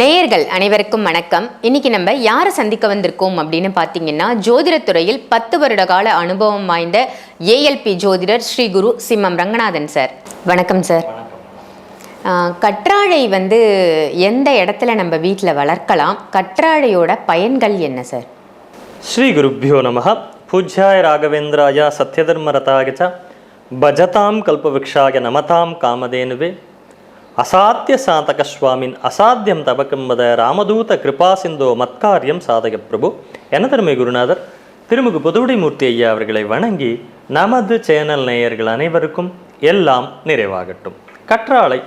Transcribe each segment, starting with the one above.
நேயர்கள் அனைவருக்கும் வணக்கம். இன்னைக்கு நம்ம யாரை சந்திக்க வந்திருக்கோம் அப்படின்னு பார்த்தீங்கன்னா ஜோதிடத்துறையில் பத்து வருட கால அனுபவம் வாய்ந்த ஏஎல்பி ஜோதிடர் ஸ்ரீ குரு சிம்மம் ரங்கநாதன் சார். வணக்கம் சார். கற்றாழை வந்து எந்த இடத்துல நம்ம வீட்டில் வளர்க்கலாம்? கற்றாழையோட பயன்கள் என்ன சார்? ஸ்ரீ குருப்பியோ நமக பூஜ்யாய ராகவேந்திராயா சத்யதர்ம ரதாகச்ச பஜதாம் கல்பவிக்ஷாய நமதாம் காமதேனுவே. அசாத்திய சாதக சுவாமின் அசாத்தியம் தபக்கம்பத ராமதூத கிருபா சிந்தோ மத்காரியம் சாதக பிரபு. என திறமை குருநாதர்? திருமுகு புதுவிடிமூர்த்தி ஐயா அவர்களை வணங்கி நமது சேனல் நேயர்கள் அனைவருக்கும் எல்லாம் நிறைவாகட்டும். கற்றாழை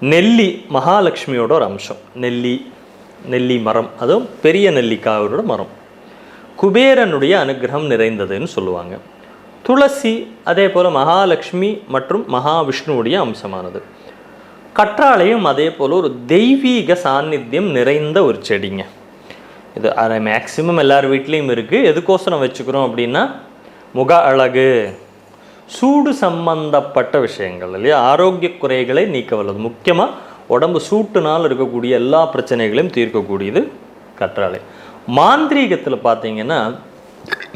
நெல்லி மகாலட்சுமியோட ஒரு அம்சம். நெல்லி நெல்லி மரம் அதுவும் பெரிய நெல்லிக்காயோட மரம். குபேரனுடைய அனுகிரகம் நிறைந்ததுன்னு சொல்லுவாங்க. துளசி அதே போல் மகாலட்சுமி மற்றும் மகாவிஷ்ணுவுடைய அம்சமானது. கற்றாழையும் அதே போல் ஒரு தெய்வீக சாநித்தியம் நிறைந்த ஒரு செடிங்க. இது அதை மேக்சிமம் எல்லார் வீட்லேயும் இருக்குது எதுக்கோசரம் வச்சுக்கிறோம் அப்படின்னா முக அழகு சூடு சம்பந்தப்பட்ட விஷயங்கள் இல்லையா? ஆரோக்கிய குறைகளை நீக்க வல்லது. முக்கியமாக உடம்பு சூட்டுனால் இருக்கக்கூடிய எல்லா பிரச்சனைகளையும் தீர்க்கக்கூடியது கற்றாழை. மாந்திரீகத்தில் பார்த்தீங்கன்னா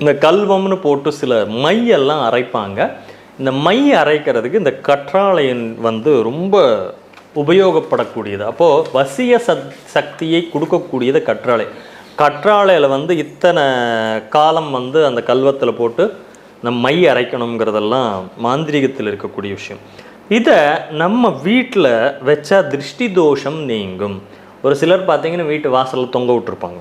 இந்த கல்வம்னு போட்டு சில மையெல்லாம் அரைப்பாங்க. இந்த மை அரைக்கிறதுக்கு இந்த கற்றாழையின் வந்து ரொம்ப உபயோகப்படக்கூடியது. அப்போது வசிய சத் சக்தியை கொடுக்கக்கூடியது கற்றாழை. கற்றாழையில் வந்து இத்தனை காலம் வந்து அந்த கல்வத்தில் போட்டு நம்ம மை அரைக்கணுங்கிறதெல்லாம் மாந்திரீகத்தில் இருக்கக்கூடிய விஷயம். இதை நம்ம வீட்டில் வச்சா திருஷ்டி தோஷம் நீங்கும். ஒரு சிலர் பார்த்தீங்கன்னா வீட்டு வாசலில் தொங்க விட்டுருப்பாங்க.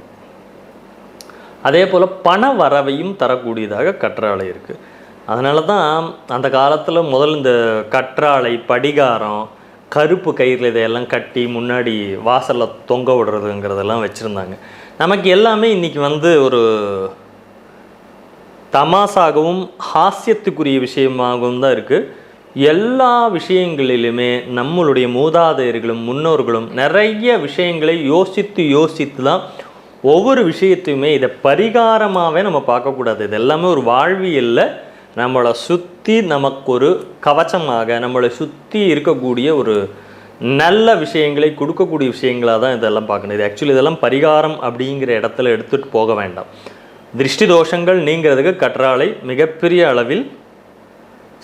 அதே போல் பண வரவையும் தரக்கூடியதாக கற்றாழை இருக்குது அதனால தான் அந்த காலத்தில் முதல்ல இந்த கற்றாழை படிகாரம் கருப்பு கயிறில் இதையெல்லாம் கட்டி முன்னாடி வாசலில் தொங்க விடுறதுங்கிறதெல்லாம் வச்சுருந்தாங்க. நமக்கு எல்லாமே இன்றைக்கி வந்து ஒரு தமாசாகவும் ஹாஸ்யத்துக்குரிய விஷயமாகவும் தான் இருக்குது எல்லா விஷயங்களிலுமே நம்மளுடைய மூதாதையர்களும் முன்னோர்களும் நிறைய விஷயங்களை யோசித்து யோசித்து தான் ஒவ்வொரு விஷயத்தையுமே இதை பரிகாரமாகவே நம்ம பார்க்கக்கூடாது. இது எல்லாமே ஒரு வாழ்வியலில் நம்மளை சுற்றி நமக்கு ஒரு கவச்சமாக நம்மளை சுற்றி இருக்கக்கூடிய ஒரு நல்ல விஷயங்களை கொடுக்கக்கூடிய விஷயங்களாக தான் இதெல்லாம் பார்க்கணும். இது ஆக்சுவலி இதெல்லாம் பரிகாரம் அப்படிங்கிற இடத்துல எடுத்துகிட்டு போக வேண்டாம். திருஷ்டி தோஷங்கள் நீங்கிறதுக்கு கற்றாழை மிகப்பெரிய அளவில்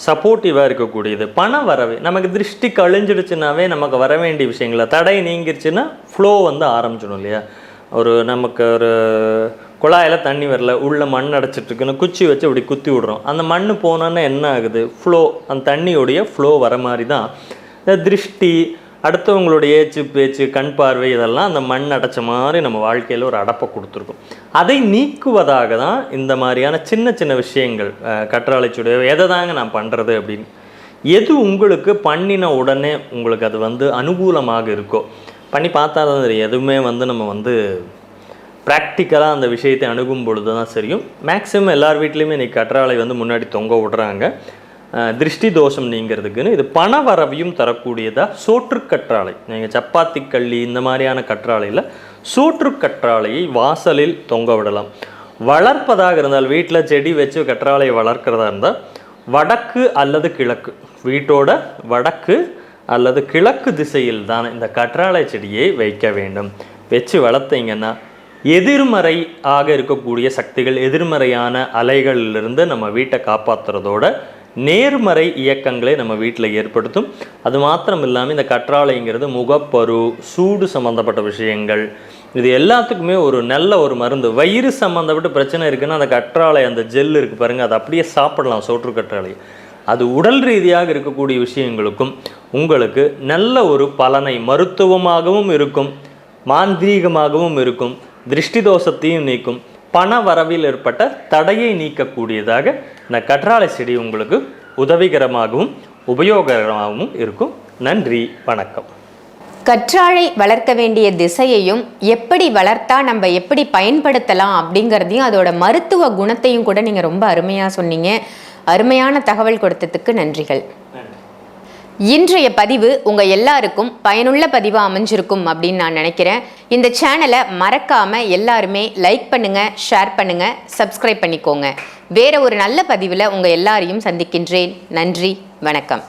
சப்போர்ட்டிவாக இருக்கக்கூடியது. பண வரவு. நமக்கு திருஷ்டி கழிஞ்சிடுச்சுனாவே நமக்கு வர வேண்டிய விஷயங்கள தடை நீங்கிருச்சுன்னா ஃப்ளோ வந்து ஆரம்பிச்சிடும் இல்லையா? ஒரு நமக்கு ஒரு குழாயில் தண்ணி வரல உள்ள மண் அடைச்சிட்ருக்குன்னு குச்சி வச்சு இப்படி குத்தி விடுறோம். அந்த மண் போனோன்னா என்ன ஆகுது? ஃப்ளோ அந்த தண்ணியோடைய ஃப்ளோ வர மாதிரி தான் இந்த திருஷ்டி அடுத்தவங்களுடைய ஏச்சு பேச்சு கண் பார்வை இதெல்லாம் அந்த மண் அடைச்ச மாதிரி நம்ம வாழ்க்கையில் ஒரு அடப்பை கொடுத்துருக்கோம். அதை நீக்குவதாக தான் இந்த மாதிரியான சின்ன சின்ன விஷயங்கள் கற்றாழைச்சுடைய எதை தாங்க நான் பண்ணுறது அப்படின்னு. எது உங்களுக்கு பண்ணின உடனே உங்களுக்கு அது வந்து அனுகூலமாக இருக்கோ? பண்ணி பார்த்தா தான் தெரியும். எதுவுமே வந்து நம்ம வந்து ப்ராக்டிக்கலாக அந்த விஷயத்தை அணுகும் பொழுது தான் சரியும் மேக்ஸிமம் எல்லார் வீட்லேயுமே இன்றைக்கி கற்றாழை வந்து முன்னாடி தொங்க விடுறாங்க. திருஷ்டி தோஷம் நீங்கிறதுக்குன்னு இது பண வரவையும் தரக்கூடியதாக சோற்று கற்றாழை. நீங்கள் சப்பாத்தி கள்ளி இந்த மாதிரியான கற்றாழையில் சோற்று கற்றாழையை வாசலில் தொங்க விடலாம். வளர்ப்பதாக இருந்தால் வீட்டில் செடி வச்சு கற்றாழையை வளர்க்குறதா இருந்தால் வடக்கு அல்லது கிழக்கு. வீட்டோட வடக்கு அல்லது கிழக்கு திசையில் தான் இந்த கற்றாழை செடியை வைக்க வேண்டும். வச்சு வளர்த்தீங்கன்னா எதிர்மறை ஆக இருக்கக்கூடிய சக்திகள் எதிர்மறையான அலைகளிலிருந்து நம்ம வீட்டை காப்பாற்றுறதோட நேர்மறை இயக்கங்களை நம்ம வீட்டில் ஏற்படுத்தும். அது மாத்திரம் இல்லாமல் இந்த கற்றாழைங்கிறது முகப்பரு சூடு சம்மந்தப்பட்ட விஷயங்கள் இது எல்லாத்துக்குமே ஒரு நல்ல ஒரு மருந்து. வயிறு சம்மந்தப்பட்ட பிரச்சனை இருக்குன்னா அந்த கற்றாழை அந்த ஜெல் இருக்குது பாருங்கள் அதை அப்படியே சாப்பிடலாம் சோற்று கற்றாழை அது உடல் ரீதியாக இருக்கக்கூடிய விஷயங்களுக்கும் உங்களுக்கு நல்ல ஒரு பலனை மருத்துவமாகவும் இருக்கும் மாந்திரீகமாகவும் இருக்கும் திருஷ்டி தோஷத்தையும் நீக்கும் பண வரவில் ஏற்பட்ட தடையை நீக்கக்கூடியதாக இந்த கற்றாழை செடி உங்களுக்கு உதவிகரமாகவும் உபயோகரமாகவும் இருக்கும். நன்றி வணக்கம். கற்றாழை வளர்க்க வேண்டிய திசையையும் எப்படி வளர்த்தா நம்ம எப்படி பயன்படுத்தலாம் அப்படிங்கிறதையும் அதோட மருத்துவ குணத்தையும் கூட நீங்கள் ரொம்ப அருமையாக சொன்னீங்க. அருமையான தகவல் கொடுத்ததுக்கு நன்றிகள். இன்றைய பதிவு உங்கள் எல்லாருக்கும் பயனுள்ள பதிவாக அமைஞ்சிருக்கும் அப்படின்னு நான் நினைக்கிறேன். இந்த சேனலை மறக்காமல் எல்லாருமே லைக் பண்ணுங்கள் ஷேர் பண்ணுங்கள் சப்ஸ்கிரைப் பண்ணிக்கோங்க. வேற ஒரு நல்ல பதிவில் உங்கள் எல்லாரையும் சந்திக்கின்றேன். நன்றி வணக்கம்.